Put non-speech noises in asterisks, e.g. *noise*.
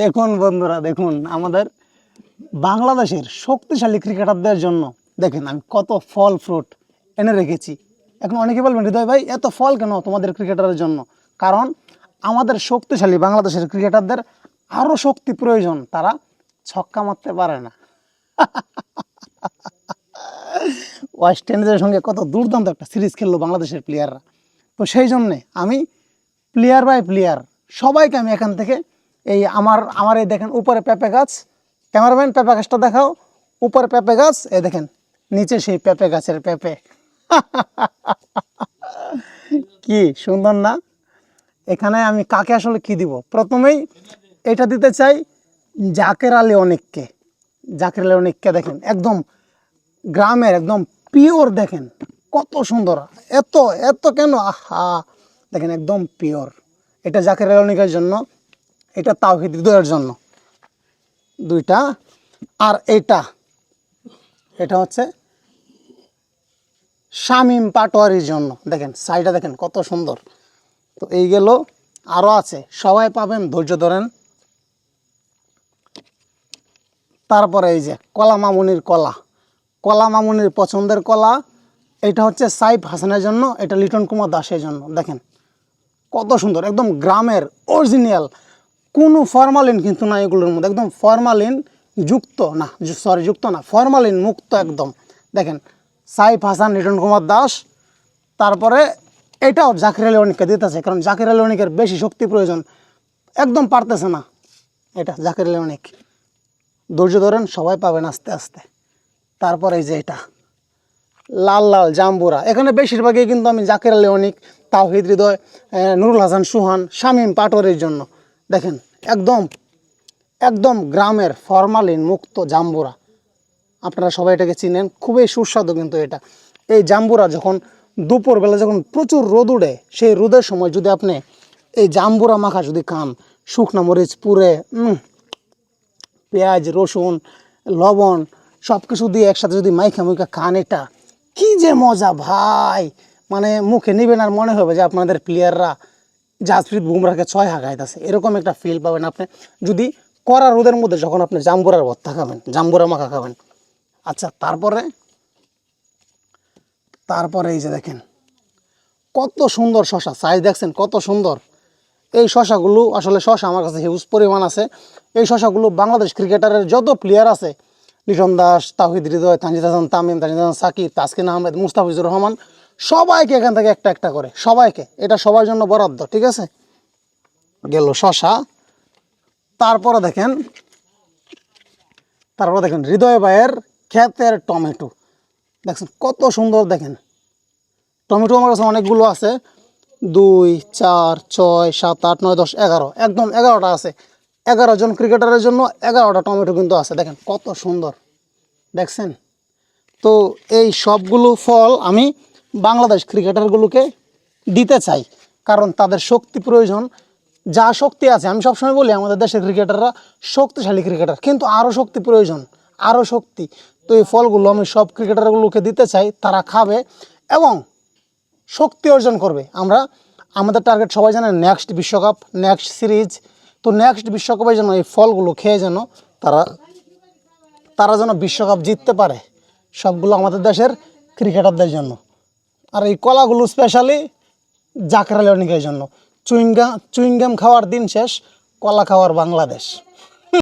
দেখুন বন্ধুরা, দেখুন আমাদের বাংলাদেশের শক্তিশালী ক্রিকেটারদের জন্য, দেখেন আমি কত ফল ফ্রুট এনে রেখেছি। এখন অনেকে বলবেন, হৃদয় ভাই, এত ফল কেন তোমাদের ক্রিকেটারের জন্য? কারণ আমাদের শক্তিশালী বাংলাদেশের ক্রিকেটারদের আরও শক্তি প্রয়োজন, তারা ছক্কা মারতে পারে না। ওয়েস্ট ইন্ডিজের সঙ্গে কত দুর্দান্ত একটা সিরিজ খেললো বাংলাদেশের প্লেয়াররা তো সেই জন্যে আমি প্লেয়ার বাই প্লেয়ার সবাইকে আমি এখান থেকে এই আমার আমার এই দেখেন উপরে পেঁপে গাছ, ক্যামেরাম্যান পেঁপে গাছটা দেখাও, উপরে পেঁপে গাছ এ দেখেন, নিচে সেই পেঁপে গাছের পেঁপে। *laughs* কি সুন্দর না? এখানে আমি কাকে আসলে কি দিব? প্রথমেই এটা দিতে চাই জাকের আলী অনেককে। জাকের আলী অনেককে দেখেন, একদম গ্রামের, একদম পিওর দেখেন, কত সুন্দর, এত এত কেন? আহা! দেখেন একদম পিওর এটা জাকের আলী অনেকের জন্য, এটা তাওহিদ হৃদয়ের জন্য। দুইটা। আর এটা এটা হচ্ছে শামিম পাটোয়ারির জন্য। দেখেন সাইডটা দেখেন কত সুন্দর। তো এই গেল আরও আছে। সবাই পাবেন, ধৈর্য ধরেন। তারপরে এই যে, কলা মামুনির কলা। কলা মামুনির পছন্দের কলা, এটা হচ্ছে সাইফ হাসানের জন্য, এটা লিটন কুমার দাসের জন্য। দেখেন কত সুন্দর, একদম গ্রামের অরিজিনাল কোনো ফরমালিন কিন্তু না এগুলোর মধ্যে, একদম ফরমালিন যুক্ত না সরি যুক্ত না ফরমালিন মুক্ত একদম। দেখেন, সাইফ হাসান লিটন কুমার দাস, তারপরে এটাও জাকির আলী অনিককে দিতেছে, কারণ জাকির আলী অনিকের বেশি শক্তি প্রয়োজন। একদম পারতেছে না এটা জাকির আলী অনিক। ধৈর্য ধরেন, সবাই পাবেন আস্তে আস্তে। তারপরে এই যে এটা, লাল লাল জাম্বুরা। এখানে বেশিরভাগই কিন্তু আমি জাকির আলী অনিক তাওহিদ হৃদয় নুরুল হাসান সুহান, শামীম পাটোয়ারির জন্য। দেখেন, একদম একদম গ্রামের ফরমালিন মুক্ত জাম্বুরা। আপনারা সবাই এটাকে চিনেন, খুবই সুস্বাদু কিন্তু এটা। এই জাম্বুরা যখন দুপুরবেলা যখন প্রচুর রোদ উঠে সেই রোদের সময় যদি আপনি এই জাম্বুরা মাখা যদি খান, শুকনা মরিচ, পুরে পেঁয়াজ, রসুন, লবণ সব কিছু দিয়ে একসাথে যদি মাইখা মুখা খান এটা, কি যে মজা ভাই! মানে মুখে নেবেন আর মনে হবে যে আপনাদের প্লেয়াররা জাসপ্রীত বুমরাকে ছয় হাঁকাইতেছে এরকম একটা ফিল পাবেন আপনি। যদি কড়া রোদের মধ্যে যখন আপনি জাম্বুরার ভর্তা খাবেন, জাম্বুরা মাখা খাবেন। আচ্ছা তারপরে তারপরে এই যে দেখেন, কত সুন্দর শশা। সাইজ দেখছেন, কত সুন্দর। এই শশাগুলো আসলে শশা আমার কাছে হিউজ পরিমাণ আছে। এই শশাগুলো বাংলাদেশ ক্রিকেটারের যত প্লেয়ার আছে, লিটন দাস তাহিদ হৃদয়, তানজিদ হাসান, তামিম, তানজিদ হাসান, সাকিব তাসকিন আহমেদ, মুস্তাফিজুর রহমান সবাইকে এখান থেকে একটা একটা করে, সবাইকে। এটা সবার জন্য বরাদ্দ, ঠিক আছে? গেল শশা। তারপরে দেখেন, তারপর দেখেন, হৃদয় ভাইয়ের ক্ষেতের টমেটো। দেখছেন কত সুন্দর দেখেন। টমেটো আমার কাছে অনেকগুলো আছে। দুই, চার, ছয়, সাত, আট, নয়, দশ, এগারো। একদম এগারোটা আছে। এগারো জন ক্রিকেটারের জন্য এগারোটা টমেটো কিন্তু আছে। দেখেন, কত সুন্দর। দেখছেন? তো এই সবগুলো ফল আমি বাংলাদেশ ক্রিকেটারগুলোকে দিতে চাই। কারণ তাদের শক্তি প্রয়োজন। যা শক্তি আছে, আমি সবসময় বলি আমাদের দেশের ক্রিকেটাররা শক্তিশালী ক্রিকেটার, কিন্তু আরও শক্তি প্রয়োজন আরও শক্তি। তো এই ফলগুলো আমি সব ক্রিকেটারগুলোকে দিতে চাই, তারা খাবে এবং শক্তি অর্জন করবে। আমরা, আমাদের টার্গেট সবাই জানে নেক্সট বিশ্বকাপ নেক্সট সিরিজ তো নেক্সট বিশ্বকাপের যেন এই ফলগুলো খেয়ে যেন তারা তারা যেন বিশ্বকাপ জিততে পারে। সবগুলো আমাদের দেশের ক্রিকেটারদের জন্য। আর এই কলাগুলো স্পেশালি জাকরা লেনিকের জন্য। চুইংগাম চুইংগাম খাওয়ার দিন শেষ, কলা খাওয়ার বাংলাদেশ।